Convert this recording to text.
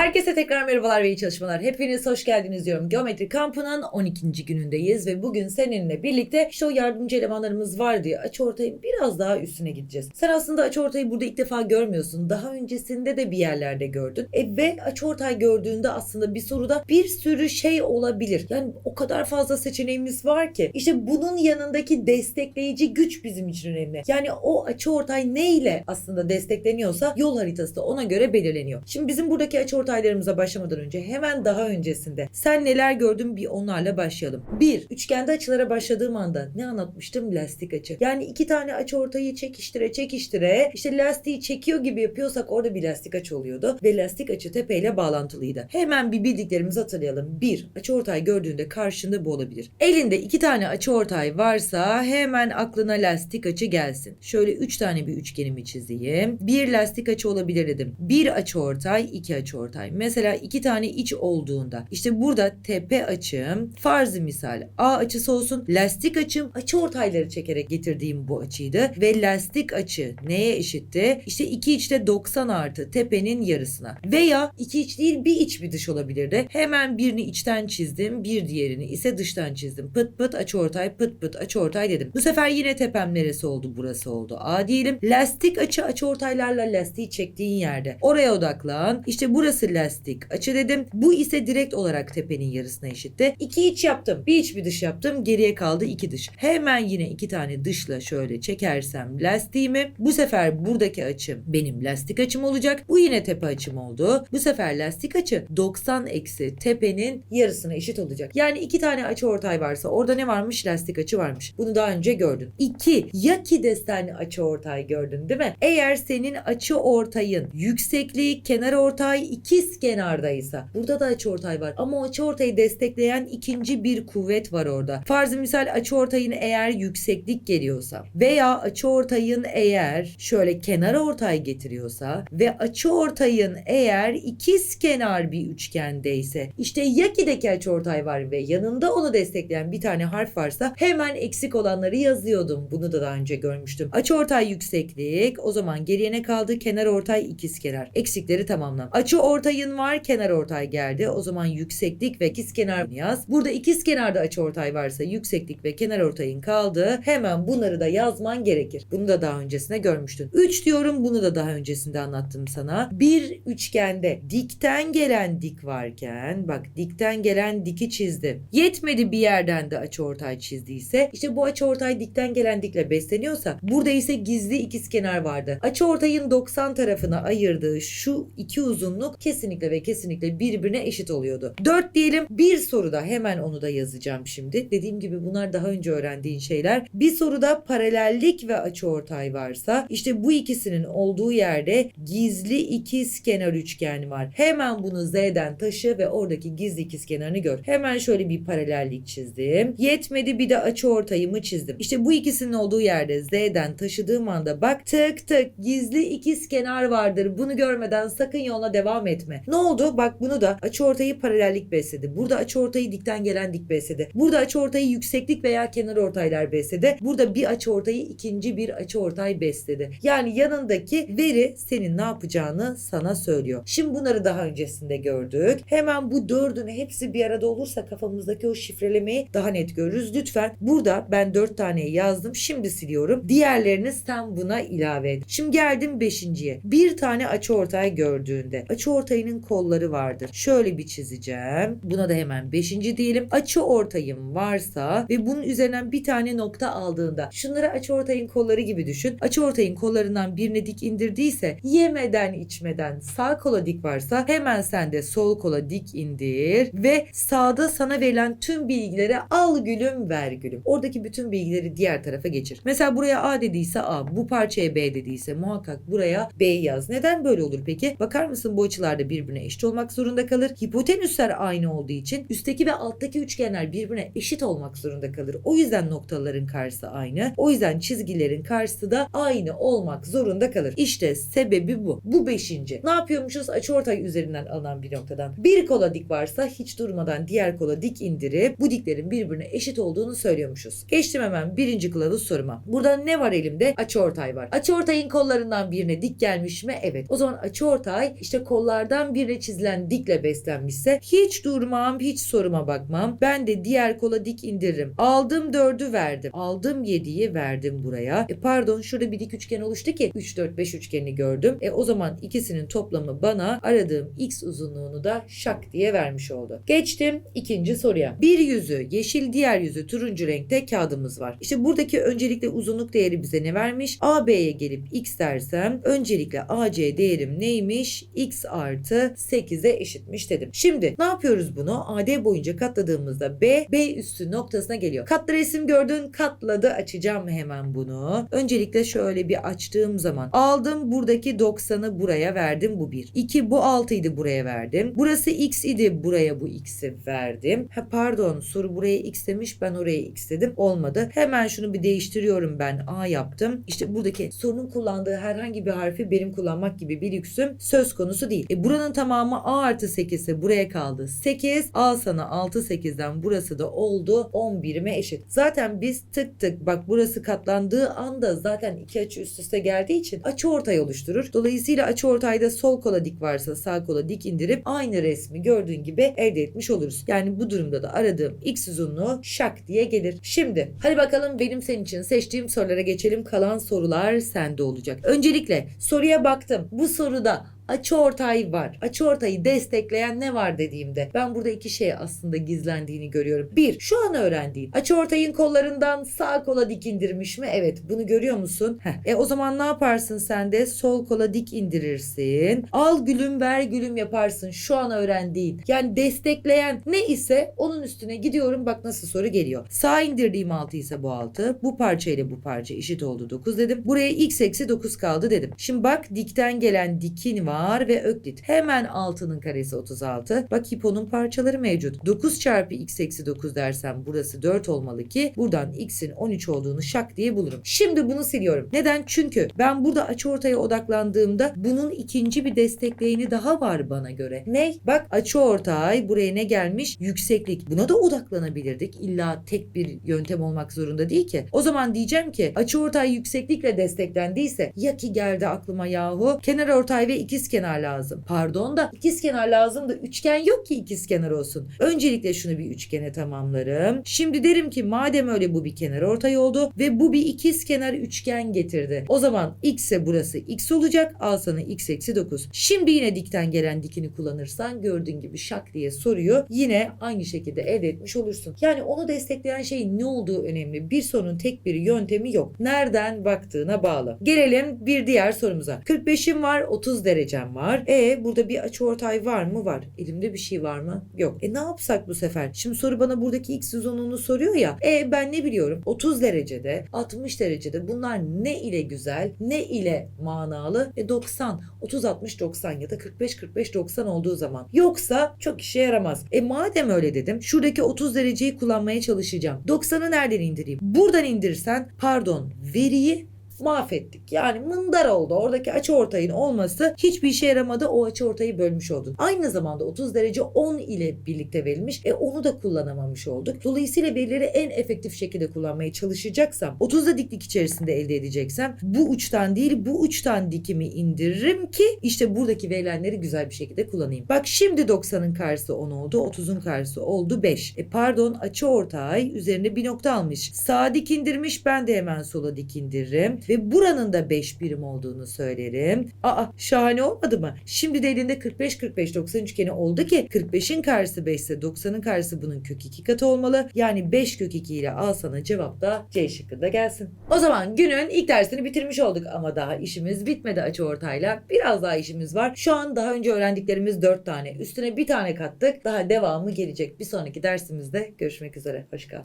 Herkese tekrar merhabalar ve iyi çalışmalar. Hepiniz hoş geldiniz diyorum. Geometri kampının 12. günündeyiz ve bugün seninle birlikte işte o yardımcı elemanlarımız var diye açıortayın biraz daha üstüne gideceğiz. Sen aslında açıortayı burada ilk defa görmüyorsun. Daha öncesinde de bir yerlerde gördün. E ve açıortay gördüğünde aslında bir soruda bir sürü şey olabilir. Yani o kadar fazla seçeneğimiz var ki. İşte bunun yanındaki destekleyici güç bizim için önemli. Yani o açıortay neyle aslında destekleniyorsa yol haritası da ona göre belirleniyor. Şimdi bizim buradaki açıortaylarımıza başlamadan önce hemen daha öncesinde sen neler gördün bir onlarla başlayalım. Bir, üçgende açılara başladığım anda ne anlatmıştım? Lastik açı. Yani iki tane açıortayı çekiştire çekiştire işte lastiği çekiyor gibi yapıyorsak orada bir lastik açı oluyordu ve lastik açı tepeyle bağlantılıydı. Hemen bir bildiklerimizi hatırlayalım. Bir, açıortay gördüğünde karşında bu olabilir. Elinde iki tane açıortay varsa hemen aklına lastik açı gelsin. Şöyle üç tane bir üçgenimi çizeyim. Bir lastik açı olabilir dedim. Bir açıortay, iki açıortay. Mesela iki tane iç olduğunda işte burada tepe açım farzı misal A açısı olsun. Lastik açım açıortayları çekerek getirdiğim bu açıydı ve lastik açı neye eşitti? İşte iki içte 90 artı tepenin yarısına. Veya iki iç değil bir iç bir dış olabilirdi. Hemen birini içten çizdim, bir diğerini ise dıştan çizdim. Pıt pıt açıortay, pıt pıt açıortay dedim. Bu sefer yine tepem neresi oldu? Burası oldu. A diyelim. Lastik açı açıortaylarla lastiği çektiğin yerde. Oraya odaklan. İşte burası lastik açı dedim. Bu ise direkt olarak tepenin yarısına eşitti. İki iç yaptım. Bir iç bir dış yaptım. Geriye kaldı iki dış. Hemen yine iki tane dışla şöyle çekersem lastiğimi. Bu sefer buradaki açım benim lastik açım olacak. Bu yine tepe açım oldu. Bu sefer lastik açı 90 eksi tepenin yarısına eşit olacak. Yani iki tane açı ortay varsa orada ne varmış? Lastik açı varmış. Bunu daha önce gördün. İki, ya ki de sen açı ortay gördün değil mi? Eğer senin açı ortayın yüksekliği kenar ortay ikiz kenardaysa burada da açı ortay var. Ama o açı ortayı destekleyen ikinci bir kuvvet var orada. Farzı misal açı ortayın eğer yükseklik geliyorsa veya açı ortayın eğer şöyle kenar ortay getiriyorsa ve açı ortayın eğer ikiz kenar bir üçgendeyse işte ya ki'deki açı ortay var ve yanında onu destekleyen bir tane harf varsa hemen eksik olanları yazıyordum. Bunu da daha önce görmüştüm. Açı ortay yükseklik o zaman geriye ne kaldı? Kenar ortay ikiz kenar. Eksikleri tamamlan. Açı ortayın var kenar ortay geldi. O zaman yükseklik ve ikiz kenar yaz. Burada ikiz kenarda açı ortay varsa yükseklik ve kenar ortayın kaldı. Hemen bunları da yazman gerekir. Bunu da daha öncesinde görmüştün. 3 diyorum bunu da daha öncesinde anlattım sana. Bir üçgende dikten gelen dik varken bak dikten gelen diki çizdim. Yetmedi bir yerden de açı ortay çizdiyse işte bu açı ortay dikten gelen dikle besleniyorsa burada ise gizli ikiz kenar vardı. Açı ortayın 90 tarafına ayırdığı şu iki uzunluk kesinlikle ve kesinlikle birbirine eşit oluyordu. 4 diyelim bir soruda hemen onu da yazacağım şimdi. Dediğim gibi bunlar daha önce öğrendiğin şeyler. Bir soruda paralellik ve açı ortay varsa işte bu ikisinin olduğu yerde gizli ikiz kenar üçgen var. Hemen bunu Z'den taşı ve oradaki gizli ikiz kenarını gör. Hemen şöyle bir paralellik çizdim. Yetmedi bir de açı ortayımı çizdim. İşte bu ikisinin olduğu yerde Z'den taşıdığım anda bak tık tık gizli ikiz kenar vardır. Bunu görmeden sakın yoluna devam etme. Ne oldu? Bak bunu da açı ortayı paralellik besledi. Burada açı ortayı dikten gelen dik besledi. Burada açı ortayı yükseklik veya kenar ortaylar besledi. Burada bir açı ortayı ikinci bir açı ortay besledi. Yani yanındaki veri senin ne yapacağını sana söylüyor. Şimdi bunları daha öncesinde gördük. Hemen bu dördün hepsi bir arada olursa kafamızdaki o şifrelemeyi daha net görürüz. Lütfen burada ben dört tane yazdım. Şimdi siliyorum. Diğerlerini sen buna ilave et. Şimdi geldim beşinciye. Bir tane açı ortay gördüğünde açı ortayının kolları vardır. Şöyle bir çizeceğim. Buna da hemen beşinci diyelim. Açı ortayım varsa ve bunun üzerinden bir tane nokta aldığında şunları açı ortayın kolları gibi düşün. Açı ortayın kollarından birine dik indirdiyse yemeden içmeden sağ kola dik varsa hemen sen de sol kola dik indir ve sağda sana verilen tüm bilgileri al gülüm ver gülüm. Oradaki bütün bilgileri diğer tarafa geçir. Mesela buraya A dediyse A, bu parçaya B dediyse muhakkak buraya B yaz. Neden böyle olur peki? Bakar mısın bu açılarda birbirine eşit olmak zorunda kalır. Hipotenüsler aynı olduğu için üstteki ve alttaki üçgenler birbirine eşit olmak zorunda kalır. O yüzden noktaların karşısı aynı. O yüzden çizgilerin karşısı da aynı olmak zorunda kalır. İşte sebebi bu. Bu beşinci. Ne yapıyormuşuz? Açıortay üzerinden alınan bir noktadan. Bir kola dik varsa hiç durmadan diğer kola dik indirip bu diklerin birbirine eşit olduğunu söylüyormuşuz. Geçtim hemen birinci kılavuz soruma. Burada ne var elimde? Açıortay var. Açıortayın kollarından birine dik gelmiş mi? Evet. O zaman açıortay işte kollardan kollardan birine çizilen dikle beslenmişse hiç durmam, hiç soruma bakmam. Ben de diğer kola dik indiririm. Aldım 4'ü verdim. Aldım 7'yi verdim buraya. E pardon şurada bir dik üçgen oluştu ki 3 4 5 üçgenini gördüm. E o zaman ikisinin toplamı bana aradığım x uzunluğunu da şak diye vermiş oldu. Geçtim ikinci soruya. Bir yüzü yeşil diğer yüzü turuncu renkte kağıdımız var. İşte buradaki öncelikle uzunluk değeri bize ne vermiş? AB'ye gelip x dersem öncelikle AC değerim neymiş? x artı 8'e eşitmiş dedim. Şimdi ne yapıyoruz bunu? AD boyunca katladığımızda B, B üstü noktasına geliyor. Katlı resim gördün katladı açacağım hemen bunu. Öncelikle şöyle bir açtığım zaman aldım buradaki 90'ı buraya verdim bu 1. 2 bu 6 idi buraya verdim. Burası x idi buraya bu x'i verdim. Ha pardon soru buraya x demiş ben oraya x dedim. Olmadı. Hemen şunu bir değiştiriyorum ben A yaptım. İşte buradaki sorunun kullandığı herhangi bir harfi benim kullanmak gibi bir lüksüm söz konusu değil. E buranın tamamı A artı 8 ise buraya kaldı. 8 al sana 6 8'den burası da oldu 11'ime eşit. Zaten biz tık tık bak burası katlandığı anda zaten iki açı üst üste geldiği için açı ortay oluşturur. Dolayısıyla açı ortayda sol kola dik varsa sağ kola dik indirip aynı resmi gördüğün gibi elde etmiş oluruz. Yani bu durumda da aradığım x uzunluğu şak diye gelir. Şimdi hadi bakalım benim senin için seçtiğim sorulara geçelim. Kalan sorular sende olacak. Öncelikle soruya baktım. Bu soruda açı ortay var. Açı ortayı destekleyen ne var dediğimde ben burada iki şey aslında gizlendiğini görüyorum. Bir, şu an öğrendiğin açı ortayın kollarından sağ kola dik indirmiş mi? Evet, bunu görüyor musun? Heh. E o zaman ne yaparsın sen de? Sol kola dik indirirsin. Al gülüm ver gülüm yaparsın. Şu an öğrendiğin. Yani destekleyen ne ise onun üstüne gidiyorum. Bak nasıl soru geliyor. Sağ indirdiğim 6 ise bu 6. Bu parça ile bu parça eşit oldu 9 dedim. Buraya x eksi 9 kaldı dedim. Şimdi bak dikten gelen dikin var var ve öklit. Hemen 6'nın karesi 36. Bak hiponun parçaları mevcut. 9 çarpı x eksi 9 dersem burası 4 olmalı ki buradan x'in 13 olduğunu şak diye bulurum. Şimdi bunu siliyorum. Neden? Çünkü ben burada açıortaya odaklandığımda bunun ikinci bir destekleyeni daha var bana göre. Ne? Bak açıortay buraya ne gelmiş? Yükseklik. Buna da odaklanabilirdik. İlla tek bir yöntem olmak zorunda değil ki. O zaman diyeceğim ki açıortay yükseklikle desteklendiyse ya ki geldi aklıma yahu kenar ortay ve ikiz kenar lazım. Pardon da ikiz kenar lazım da üçgen yok ki ikiz kenar olsun. Öncelikle şunu bir üçgene tamamlarım. Şimdi derim ki madem öyle bu bir kenar ortay oldu ve bu bir ikiz kenar üçgen getirdi. O zaman x ise burası x olacak. Al sana x eksi 9. Şimdi yine dikten gelen dikini kullanırsan gördüğün gibi şak diye soruyu yine aynı şekilde elde etmiş olursun. Yani onu destekleyen şeyin ne olduğu önemli. Bir sorunun tek bir yöntemi yok. Nereden baktığına bağlı. Gelelim bir diğer sorumuza. 45'im var 30 derecem var. E burada bir açıortay var mı? Var. Elimde bir şey var mı? Yok. E ne yapsak bu sefer? Şimdi soru bana buradaki x uzunluğunu soruyor ya. E ben ne biliyorum? 30 derecede, 60 derecede bunlar ne ile güzel, ne ile manalı? E 90, 30 60 90 ya da 45 45 90 olduğu zaman. Yoksa çok işe yaramaz. E madem öyle dedim, şuradaki 30 dereceyi kullanmaya çalışacağım. 90'ı nereden indireyim? Buradan indirsen, pardon, veriyi mahvettik. Yani mındar oldu. Oradaki açı ortayın olması hiçbir işe yaramadı. O açı ortayı bölmüş oldun. Aynı zamanda 30 derece 10 ile birlikte verilmiş. E onu da kullanamamış olduk. Dolayısıyla verileri en efektif şekilde kullanmaya çalışacaksam 30'da diklik içerisinde elde edeceksem bu uçtan değil bu uçtan dikimi indiririm ki işte buradaki verilenleri güzel bir şekilde kullanayım. Bak şimdi 90'ın karşısı 10 oldu. 30'un karşısı oldu 5. E pardon açı ortay üzerine bir nokta almış. Sağ dik indirmiş ben de hemen sola dik indiririm ve buranın da 5 birim olduğunu söylerim. Aa şahane olmadı mı? Şimdi de elinde 45 45 90 üçgeni oldu ki 45'in karşısı 5 ise 90'ın karşısı bunun kök 2 katı olmalı. Yani 5 kök 2 ile al sana cevap da C şıkkında gelsin. O zaman günün ilk dersini bitirmiş olduk ama daha işimiz bitmedi açı ortayla. Biraz daha işimiz var. Şu an daha önce öğrendiklerimiz 4 tane. Üstüne bir tane kattık. Daha devamı gelecek. Bir sonraki dersimizde görüşmek üzere. Hoşçakal.